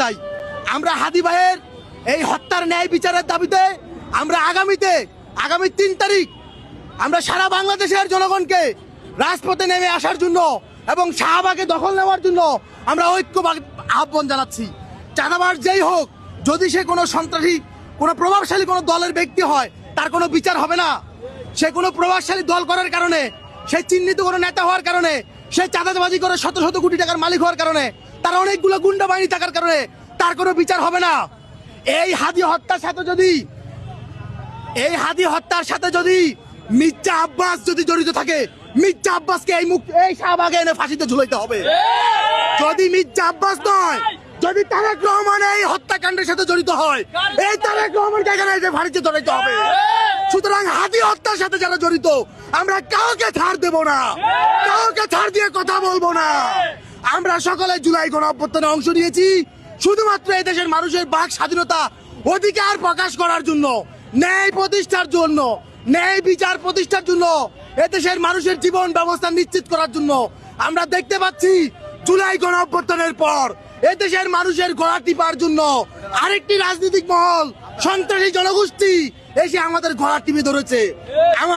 চাই আমরা হাদি ভাইয়ের এই হত্যার ন্যায় বিচারের দাবিতে আমরা আগামীতে, আগামী তিন তারিখ আমরা সারা বাংলাদেশের জনগণকে রাজপথে নেমে আসার জন্য এবং শাহবাগে দখল নেওয়ার জন্য আমরা ঐক্য আহ্বান জানাচ্ছি। চাঁদাবাজ যেই হোক, যদি সে কোনো সন্ত্রাসী, কোনো প্রভাবশালী কোনো দলের ব্যক্তি হয়, তার কোনো বিচার হবে না। সে কোনো প্রভাবশালী দল করার কারণে, সে চিহ্নিত কোনো নেতা হওয়ার কারণে, সে চাঁদাবাজি করে শত শত কোটি টাকার মালিক হওয়ার কারণে তার অনেকগুলো গুন্ডা বাহিনী থাকার কারণে তার কোনো বিচার হবে না। এই হাদি হত্যার সাথে যদি, এই হাদি হত্যার সাথে যদি মির্জা আব্বাস যদি জড়িত থাকে, মির্জা আব্বাসকে এই মুখ এই শাহবাগে এনে ফাঁসিতে ঝুলাইতে হবে। যদি মির্জা আব্বাস নয়, যদি তারেক রহমান এই হত্যাকাণ্ডের সাথে জড়িত হয়, এই তারেক রহমানকে এখানে এসে ফাঁসিতে ধরাইতে হবে। সুতরাং হাদি হত্যার সাথে যারা জড়িত, আমরা কাউকে ছাড় দেব না। কাউকে ছাড় দিয়ে কথা বলব না। আমরা সকলে জুলাই গণ অভ্যুত্থানে অংশ নিয়েছি। শুধুমাত্র এই দেশের মানুষের বাক স্বাধীনতা অধিকার প্রকাশ করার জন্য, ন্যায় প্রতিষ্ঠার জন্য, ন্যায় বিচার প্রতিষ্ঠার জন্য এদেশের মানুষের জীবন ব্যবস্থা নিশ্চিত করার জন্য আমরা দেখতে পাচ্ছি জুলাই গণ অভ্যুত্থানের পর এদেশের মানুষের গলা টিপার জন্য আরেকটি রাজনৈতিক মহল, সন্ত্রাসী জনগোষ্ঠী এসে আমাদের গলা টিপে ধরেছে।